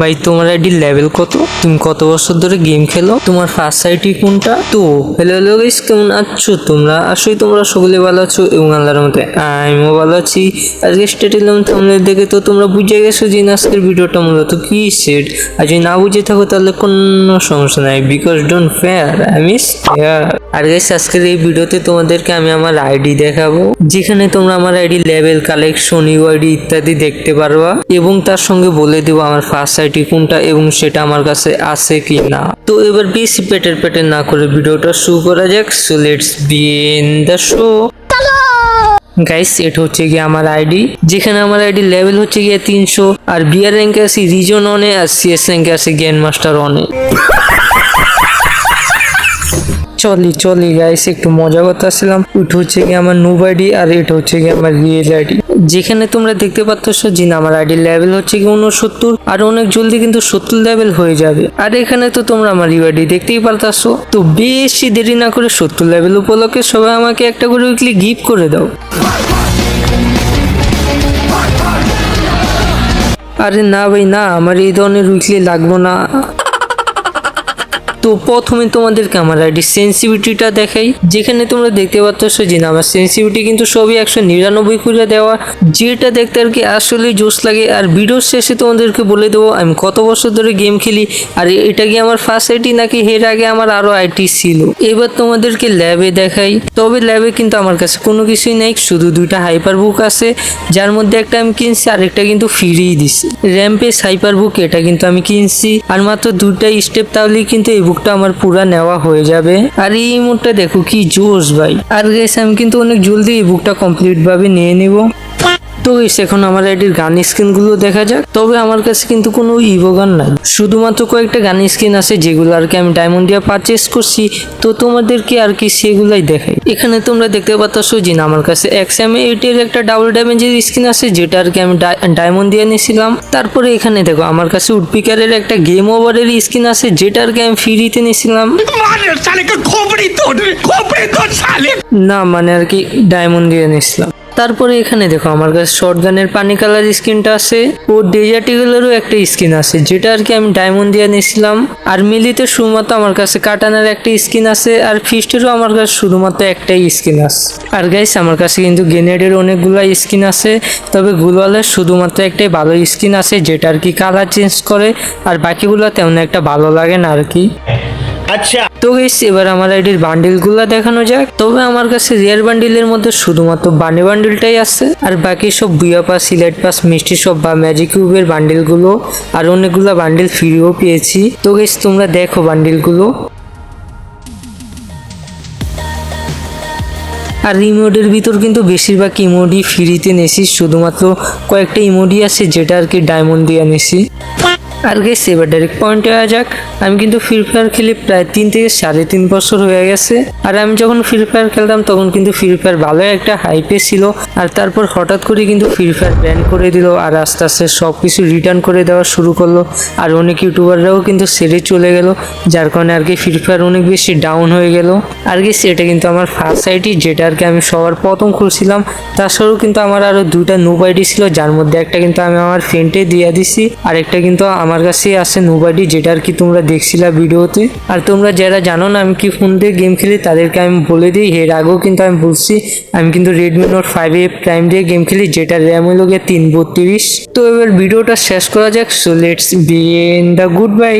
ভাই, তোমার আইডির লেভেল কত? তুমি কত বছর ধরে গেম খেলো? তোমার ফার্স্ট সাইটি কোনটা? তো হ্যালো হ্যালো গাইস কেমন আছো? তোমরা? আসলে তোমরা সকলে ভালো আছো এবং আল্লাহর মতে আমিও ভালো আছি। আজকে স্টেট এলাম তোমরা দেখে তো তোমরা বুঝে গেছো যে আজকের ভিডিওটা মূলত কি সেট আর যদি না বুঝে থাকো তাহলে কোনো সমস্যা নাই বিকজ ডোন্ট ফেয়ার আমি ফেয়ার আর গাইস আজকের এই ভিডিওতে তোমাদেরকে আমি আমার আইডি দেখাবো, যেখানে তোমরা আমার আইডি লেভেল কালেকশন ইউআইডি ইত্যাদি দেখতে পারবা এবং তার সঙ্গে বলে দেবো আমার ফার্স্ট আইডি কোনটা এবং সেটা আমার কাছে আছে কি না তো এবার বেশি পেটের পেটের না করে ভিডিওটা শুরু করা যাক। So let's begin the show guys এটা হচ্ছে গিয়ে আমার আইডি যেখানে আমার আইডি লেভেল হচ্ছে গিয়ে তিনশো, আর বিয়ার র্যাঙ্কে আছি রিজন অনে আর সিএস র্যাঙ্কে আছে গ্যান মাস্টার অনে চলি চলি গাইস একটু মজা করতে আসছিলাম ওইটা হচ্ছে গিয়ে আমার নুব আইডি আর এটা হচ্ছে গিয়ে আমার রিয়েল আইডি যেখানে তোমরা দেখতে পাচ্ছ যে আমার আইডি লেভেল হচ্ছে গিয়ে উনসত্তর আর অনেক জলদি কিন্তু সত্তর লেভেল হয়ে যাবে। আর এখানে তো তোমরা আমার ইউআইডি দেখতেই পারতাছো। তো বেশি দেরি না করে সত্তর লেভেল উপলক্ষে সবাই আমাকে একটা করে উইকলি গিফট করে দাও। আরে না ভাই, না, আমার এই ধরনের উইকলি লাগবো না। তো প্রথমে তোমাদেরকে আমার আইডি সেন্সিভিটিটা দেখাই। যেখানে তোমরা দেখতে পাচ্ছ যে না, আমার সেন্সিভিটি কিন্তু সবই একশো নিরানব্বই করে দেওয়া। যেটা দেখতে আর কি আসলে জোশ লাগে। আর ভিডিওর শেষে তোমাদেরকে বলে দেবো, আমি কত বছর ধরে গেম খেলি, আর এটা কি আমার ফার্স্ট আইটি নাকি এর আগে আমার আরও আইটি ছিল? এবার তোমাদেরকে ল্যাবে দেখাই। তবে ল্যাবে কিন্তু আমার কাছে কোনো কিছুই নেই, শুধু দুইটা হাইপার বুক আছে, যার মধ্যে একটা আমি কিনছি আরেকটা কিন্তু ফ্রিই দিছি। র্যাম্পেস হাইপার বুক এটা কিন্তু আমি কিনছি, আর মাত্র দুইটা স্টেপ তাহলেই কিন্তু এই বুকটা আমার পুরা নেওয়া হয়ে যাবে। আর এই মুডটা দেখো কি জোশ ভাই। আর গেছে আমি কিন্তু অনেক জলদি এই বুকটা কমপ্লিট ভাবে নিয়ে নিব। তো এখন আমার এটির গান স্ক্রিনগুলো দেখা যাক। তবে আমার কাছে কিন্তু কোনো ইভো গান নাই। শুধুমাত্র কয়েকটা গান স্ক্রিন আছে যেগুলো আর কি আমি ডায়মন্ড দিয়ে পারচেস করছি। তো তোমাদেরকে আর কি সেগুলাই দেখাই। এখানে তোমরা দেখতে পাচ্ছ সুজিন আমার কাছে এক্স এম এটির একটা ডাবল ড্যামেজের স্ক্রিন আছে যেটা আর কি আমি ডায়মন্ড দিয়ে নিয়েছিলাম। তারপরে এখানে দেখো আমার কাছে উডপিকারের একটা গেম ওভারের স্ক্রিন আছে যেটা আর কি আমি ফ্রিতে নিয়েছিলাম। না মানে আর কি ডায়মন্ড দিয়ে নিয়েছিলাম। তারপরে এখানে দেখো, আমার কাছে শর্টগানের পানি কালার স্কিনটা আছে। ও ডেজার্টিগুলোরও একটা স্কিন আছে, যেটা আর কি আমি ডায়মন্ড দিয়ে নিয়েছিলাম আর মিলিতে শুধুমাত্র আমার কাছে কাটানের একটা স্কিন আছে, আর ফিস্টেরও আমার কাছে শুধুমাত্র একটাই স্কিন আছে। আর গাইস আমার কাছে কিন্তু গ্রেনেডের অনেকগুলো স্কিন আছে, তবে গুলওয়ালের শুধুমাত্র একটাই ভালো স্কিন আছে, যেটা আর কি কালার চেঞ্জ করে, আর বাকিগুলো তেমন একটা ভালো লাগে না আর কি। আচ্ছা। তো গেস এবার আমার আইডির বান্ডিলগুলো দেখানো যাক। তবে আমার কাছে রিয়ার বান্ডিলের মধ্যে শুধুমাত্র বানি বান্ডিলটাই আছে, আর বাকি সব বুয়া পাস, সিলেট পাস, মিষ্টি সব বা ম্যাজিক কিউবের বান্ডিলগুলো, আর অনেকগুলো বান্ডিল ফ্রিও পেয়েছি। তো গেস তোমরা দেখো বান্ডিলগুলো। আর ইমোডের ভিতর কিন্তু বেশিরভাগ ইমোডি ফ্রিতে নেছি, শুধুমাত্র কয়েকটা ইমোডি আছে, যেটা আর কি ডায়মন্ড দিয়ে নেছি। আর গেছে এবার ডাইরেক্ট পয়েন্টে আসা যাক। আমি কিন্তু ফ্রি ফায়ার খেলি প্রায় তিন থেকে সাড়ে তিন বছর হয়ে গেছে। আর আমি যখন ফ্রি ফায়ার খেলতাম, তখন কিন্তু ফ্রি ফায়ার ভালো একটা হাইপে ছিল। আর তারপর হঠাৎ করে কিন্তু ফ্রি ফায়ার ব্যান করে দিল আর আস্তে আস্তে সব কিছু রিটার্ন করে দেওয়া শুরু করল। আর অনেক ইউটিউবাররাও কিন্তু সেরে চলে গেল, যার কারণে আর কি ফ্রি ফায়ার অনেক বেশি ডাউন হয়ে গেল। আর কি সেটা কিন্তু আমার ফার্স্ট আইডি যেটা আর কি আমি সবার প্রথম খুলছিলাম। তাছাড়াও কিন্তু আমার আরও দুইটা নুব আইডি ছিল, যার মধ্যে একটা কিন্তু আমি আমার ফ্রেন্ডে দিয়ে দিছি আর একটা কিন্তু আমার কাছেই আছে নোবাডি যেটা আর কি তোমরা দেখছিলা ভিডিওতে। আর তোমরা যারা জানো না, আমি কি ফোন দিয়ে গেম খেলি, তাদেরকে আমি বলে দিই, এর আগেও কিন্তু আমি বলছি, আমি কিন্তু Redmi note five A prime দিয়ে গেম খেলি যেটা র্যাম হলো গিয়ে তিন বত্রিশ। তো এবার ভিডিওটা শেষ করা যাক so let's be in the good bye